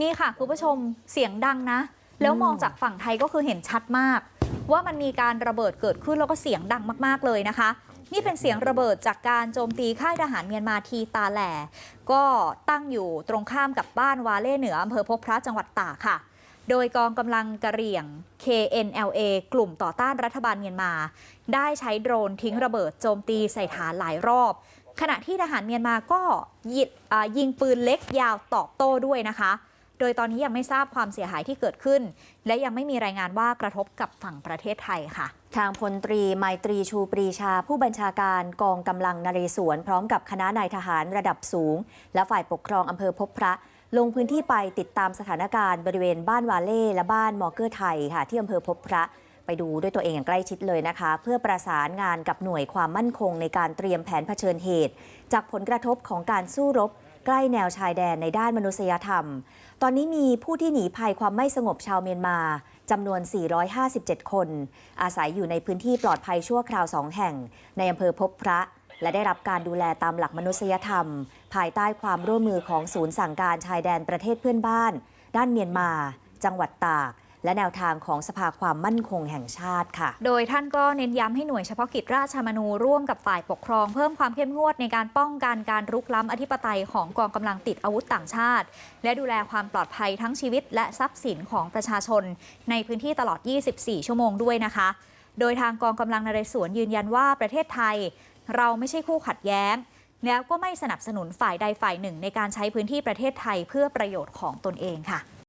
นี่ค่ะคุณผู้ชมเสียงดังนะ แล้วมองจากฝั่งไทยก็คือเห็นชัดมาก ว่ามันมีการระเบิดเกิดขึ้นแล้วก็เสียงดังมากๆเลยนะคะ นี่เป็นเสียงระเบิดจากการโจมตีค่ายทหารเมียนมาทีตาแหล่ ก็ตั้งอยู่ตรงข้ามกับบ้านวาเล่เหนืออำเภอพบพระจังหวัดตากค่ะ โดยกองกำลังกะเหรี่ยง KNLA กลุ่มต่อต้านรัฐบาลเมียนมา ได้ใช้โดรนทิ้งระเบิดโจมตีใส่ฐานหลายรอบขณะที่ทหารเมียนมาก็ยิอ่ายิงปืนเล็กยาวตอบโต้ด้วยนะคะ โดยตอนนี้ยังไม่ทราบความเสียหายที่เกิดขึ้น และยังไม่มีรายงานว่ากระทบกับฝั่งประเทศไทยค่ะ ทางพลตรีไมตรีชูปรีชา ผู้บัญชาการกองกำลังนเรศวรพร้อมกับคณะนายทหารระดับสูง และฝ่ายปกครองอำเภอพบพระลงพื้นที่ไปติดตามสถานการณ์บริเวณบ้านวาเล่และบ้านมอเกอร์ไทยค่ะที่อำเภอพบพระ ไปดูด้วยตัวเองอย่างใกล้ชิดเลยนะคะ เพื่อประสานงานกับหน่วยความมั่นคงในการเตรียมแผนเผชิญเหตุ จากผลกระทบของการสู้รบ ใกล้แนวชายแดนในด้านมนุษยธรรม ตอนนี้มีผู้ที่หนีภัยความไม่สงบชาวเมียนมาจำนวน 457 คน อาศัยอยู่ในพื้นที่ปลอดภัยชั่วคราวสองแห่ง ในอำเภอพบพระ และได้รับการดูแลตามหลักมนุษยธรรม ภายใต้ความร่วมมือของศูนย์สั่งการชายแดนประเทศเพื่อนบ้าน ด้านเมียนมา จังหวัดตาก และแนวทางของสภาความมั่นคงแห่งชาติค่ะ โดยท่านก็เน้นย้ำให้หน่วยเฉพาะกิจราชามนูร่วมกับฝ่ายปกครอง เพิ่มความเข้มงวดในการป้องกันการรุกล้ำอธิปไตยของกองกำลังติดอาวุธต่างชาติ และดูแลความปลอดภัยทั้งชีวิต และทรัพย์สินของประชาชน ในพื้นที่ตลอด 24 ชั่วโมงด้วยนะคะ โดยทางกองกำลังนเรศวรยืนยันว่าประเทศไทย เราไม่ใช่คู่ขัดแย้งแล้วก็ไม่สนับสนุนฝ่ายใดฝ่ายหนึ่งในการใช้พื้นที่ประเทศไทยเพื่อประโยชน์ของตนเองค่ะ